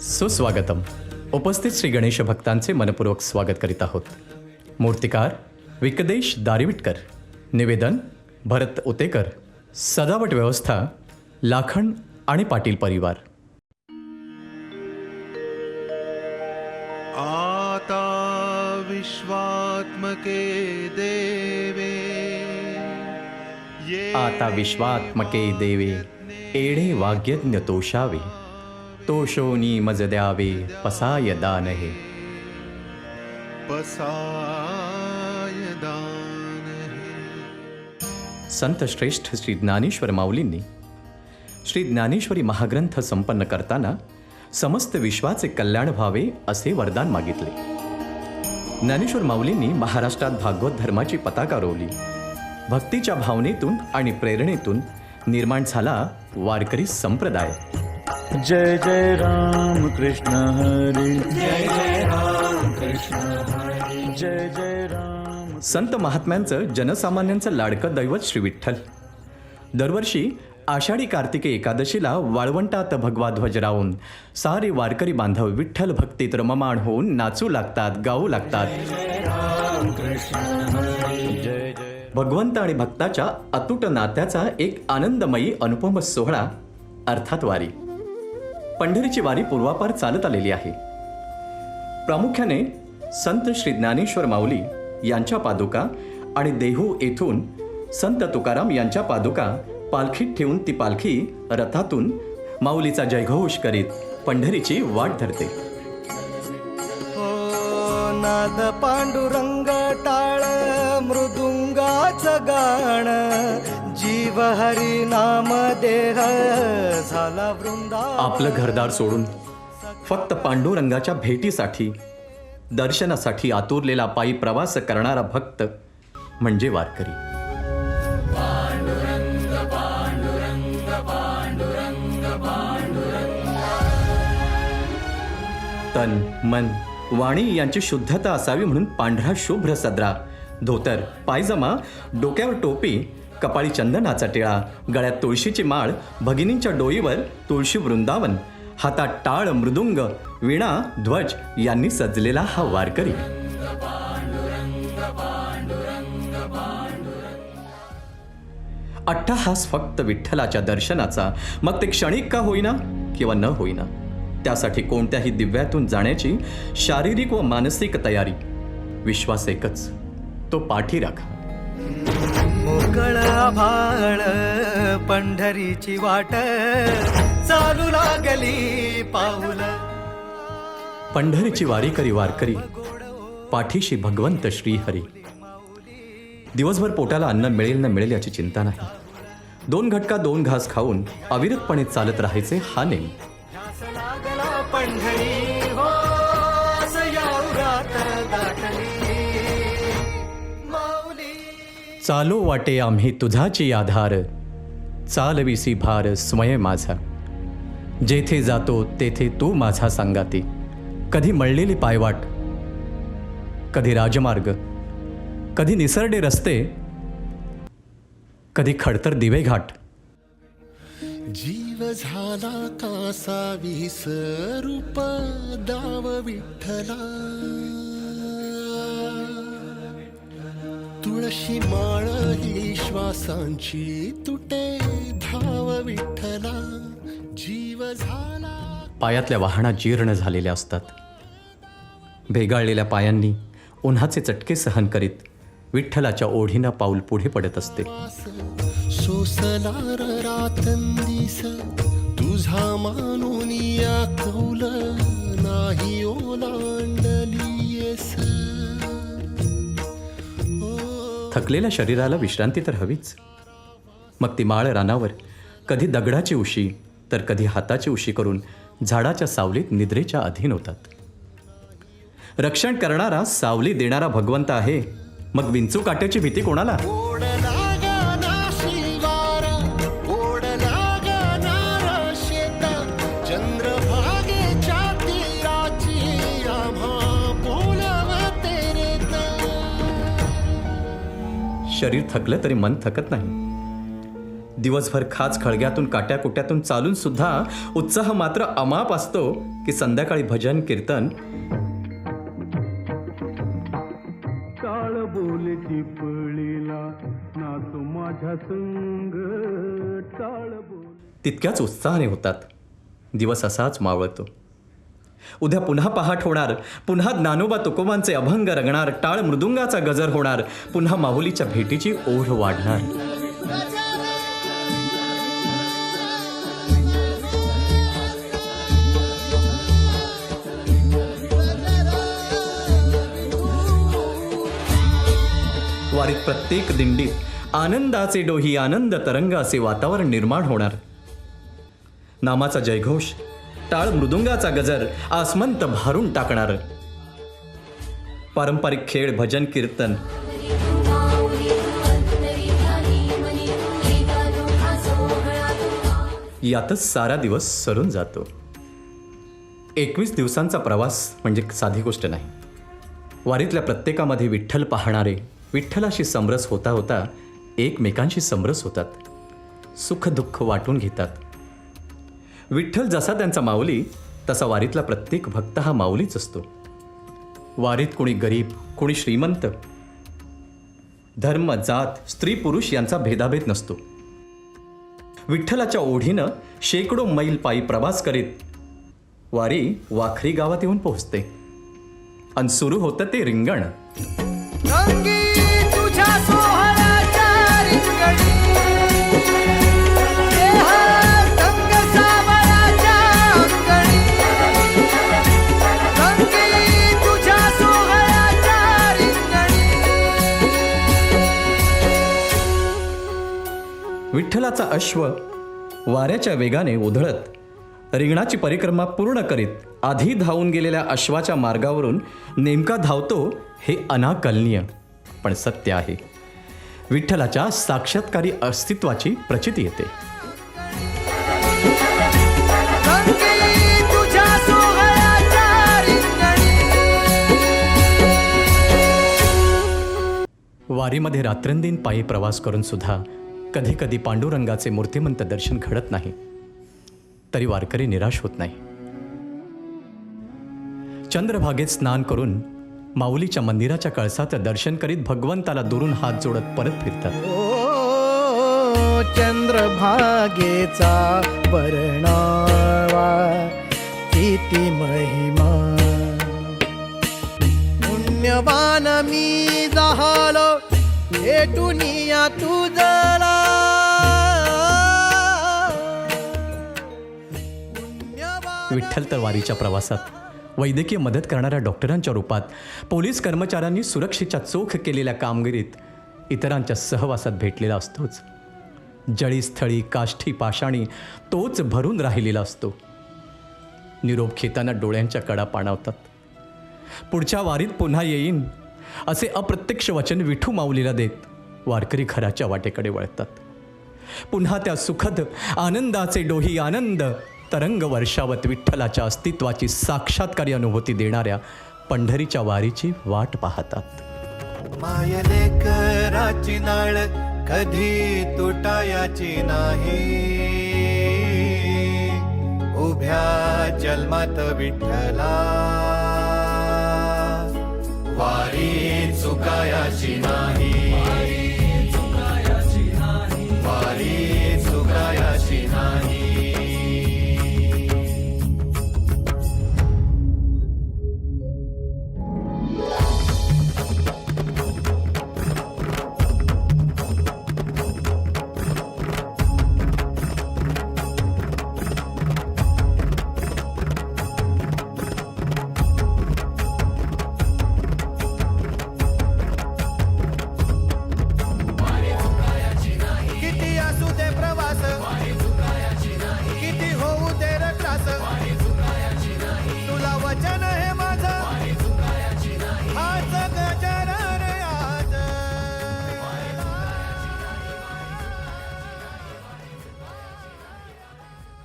सुस्वागतम. उपस्थित श्री गणेश भक्तांचे मनपूर्वक स्वागत करीत आहोत. मूर्तिकार विकदेश दारिविटकर निवेदन भरत उतेकर सजावट व्यवस्था लाखण आणि पाटील परिवार. आता विश्वात्मके दे आता विश्वात्मके देवे एढे वाग्यज्ञ तोषावे तोषोनी मज द्यावे पसाय दान हे पसाय दान हे. संत श्रेष्ठ श्री ज्ञानेश्वर माऊलींनी श्री ज्ञानेश्वरी महाग्रंथ संपन्न करताना समस्त विश्वाचे कल्याण व्हावे असे वरदान मागितले. ज्ञानेश्वर माऊलींनी महाराष्ट्रात भागवत धर्माची पताका रोवली. भक्तीच्या भावनेतून आणि प्रेरणेतून निर्माण झाला वारकरी संप्रदाय. जय जय राम कृष्ण हरी. जय जय राम कृष्ण हरी. जय जय राम. संत महात्म्यांचं जनसामान्यांचं लाडकं दैवत श्री विठ्ठल. दरवर्षी आषाढी कार्तिके एकादशीला वाळवंटात भगवा ध्वज राहून सारे वारकरी बांधव विठ्ठल भक्तीत रममाण होऊन नाचू लागतात गाऊ लागतात. जय जय भगवंत आणि भक्ताच्या अतूट नात्याचा एक आनंदमयी अनुपम सोहळा अर्थात वारी. पंढरीची वारी पूर्वापार चालत आलेली आहे. प्रामुख्याने संत श्री ज्ञानेश्वर माऊली यांच्या पादुका आणि देहू येथून संत तुकाराम यांच्या पादुका पालखीत ठेवून ती पालखी रथातून माऊलीचा जयघोष करीत पंढरीची वाट धरते. हो नाद पांडुरंग टाळ मृदुंगाच गाण. जीव हरी नाम देह झाला वृंदा आपलं घरदार सोडून फक्त पांडुरंगाच्या भेटीसाठी दर्शनासाठी आतुरलेला पायी प्रवास करणारा भक्त म्हणजे वारकरी. तन मन वाणी यांची शुद्धता असावी म्हणून पांढरा शुभ्र सदरा धोतर पायजमा डोक्यावर टोपी कपाळी चंदनाचा टिळा गळ्यात तुळशीची माळ भगिनींच्या डोईवर तुळशी वृंदावन हातात टाळ मृदुंग विणा ध्वज यांनी सजलेला हा वारकरी. अट्टहास फक्त विठ्ठलाच्या दर्शनाचा मग ते क्षणिक का होईना किंवा न होईना? त्यासाठी कोणत्याही दिव्यातून जाण्याची शारीरिक व मानसिक तयारी विश्वास एकच. तो पाठी राखा. मोकळ आभाळ पंढरीची वाट चालू लागली पाऊल. पंढरीची वारी करी वारकरी पाठीशी भगवंत श्रीहरी दिवसभर पोटाला अन्न मिळेल न मिळेल याची चिंता नाही. दोन घटका दोन घास खाऊन अविरतपणे चालत राहायचे हा नेम. पंढरी चालो वाटे आम्ही तुझाची आधार. चालविसी भार स्वयं माझा. जेथे जातो तेथे तू माझा सांगाती. कधी मळलेली पायवाट कधी राजमार्ग कधी निसरडे रस्ते कधी खडतर दिवे घाट जीव झाला कासा विसरूप दाव विठ्ठला. तुळशी माळ ही श्वासांची तुटे धाव विठ्ठला जीव झाला. पायातल्या वाहना जीर्ण झालेल्या असतात. भेगाळलेल्या पायांनी उन्हाचे चटके सहन करीत विठ्ठलाच्या ओढीनं पाऊल पुढे पडत असते. सोसनार रातंदीस तुझा मानून या कौल नाही ओलांडली थकलेल्या शरीराला विश्रांती तर हवीच. मग ती माळ रानावर कधी दगडाची उशी तर कधी हाताची उशी करून झाडाच्या सावलीत निद्रेच्या अधीन होतात. रक्षण करणारा सावली देणारा भगवंत आहे. मग विंचू काट्याची भीती कोणाला? शरीर थकलं तरी मन थकत नाही. दिवसभर खाच खळग्यातून काट्या कुट्यातून चालून सुद्धा उत्साह मात्र अमाप असतो की संध्याकाळी भजन कीर्तन. तितक्याच उत्साहाने होतात. दिवस असाच मावळतो. उद्या पुन्हा पहाट होणार. पुन्हा ज्ञानोबा तुकोबांचे अभंग रंगणार. टाळ मृदुंगाचा गजर होणार. पुन्हा माहुलीच्या भेटीची ओढ वाढणार. वारीत प्रत्येक दिंडीत आनंदाचे डोही आनंद तरंग असे वातावरण निर्माण होणार. नामाचा जयघोष टाळ मृदुंगाचा गजर आसमंत भारून टाकणार. पारंपरिक खेळ भजन कीर्तन. यातच सारा दिवस सरून जातो. एकवीस दिवसांचा प्रवास म्हणजे साधी गोष्ट नाही. वारीतल्या प्रत्येकामध्ये विठ्ठल पाहणारे विठ्ठलाशी समरस होता होता एकमेकांशी समरस होतात. सुख दुःख वाटून घेतात. विठ्ठल जसा त्यांचा माऊली तसा वारीतला प्रत्येक भक्त हा माऊलीच असतो. वारीत कोणी गरीब कोणी श्रीमंत. धर्म जात स्त्री पुरुष यांचा भेदाभेद नसतो. विठ्ठलाच्या ओढीनं शेकडो मैल पायी प्रवास करीत वारी वाखरी गावात येऊन पोहोचते. आणि सुरू होतं ते रिंगण. विठ्ठलाचा अश्व वाऱ्याच्या वेगाने उधळत रिंगणाची परिक्रमा पूर्ण करीत आधी धावून गेलेल्या अश्वाच्या मार्गावरून नेमका धावतो हे अनाकलनीय पण सत्य आहे. विठ्ठलाच्या साक्षात्कारी अस्तित्वाची प्रचिती येते. वारीमध्ये रात्रंदिन पायी प्रवास करून सुद्धा कधी कधी पांडुरंगाचे मूर्तिमंत दर्शन घडत नाही. तरी वारकरी निराश होत नाही. चंद्रभागेत स्नान करून माऊलीच्या मंदिराच्या कळसाचं दर्शन करीत भगवंताला दुरून हात जोडत परत फिरतात. चंद्रभागेचा वर्णावा किती महिमा. पुण्यवान मी झालो भेटून या तुझला. विठ्ठल तर वारीच्या प्रवासात. वैद्यकीय मदत करणाऱ्या डॉक्टरांच्या रूपात पोलीस कर्मचाऱ्यांनी सुरक्षेच्या चोख केलेल्या कामगिरीत इतरांच्या सहवासात भेटलेला असतोच. जळीस्थळी काष्ठी पाषाणी तोच भरून राहिलेला असतो. निरोप घेताना डोळ्यांच्या कडा पाणावतात. पुढच्या वारीत पुन्हा येईन असे अप्रत्यक्ष वचन विठू माऊलीला देत वारकरी घराच्या वाटेकडे वळतात. पुन्हा त्या सुखद आनंदाचे डोही आनंद तरंग वर्षावत विठ्ठलाच्या अस्तित्वाची साक्षात्कारी अनुभूती देणाऱ्या पंढरीच्या वारीची वाट पाहतात. मायने कराची नाळ कधी तुटायाची नाही. उभ्या जन्मात विठ्ठला वारी चुकायाची नाही.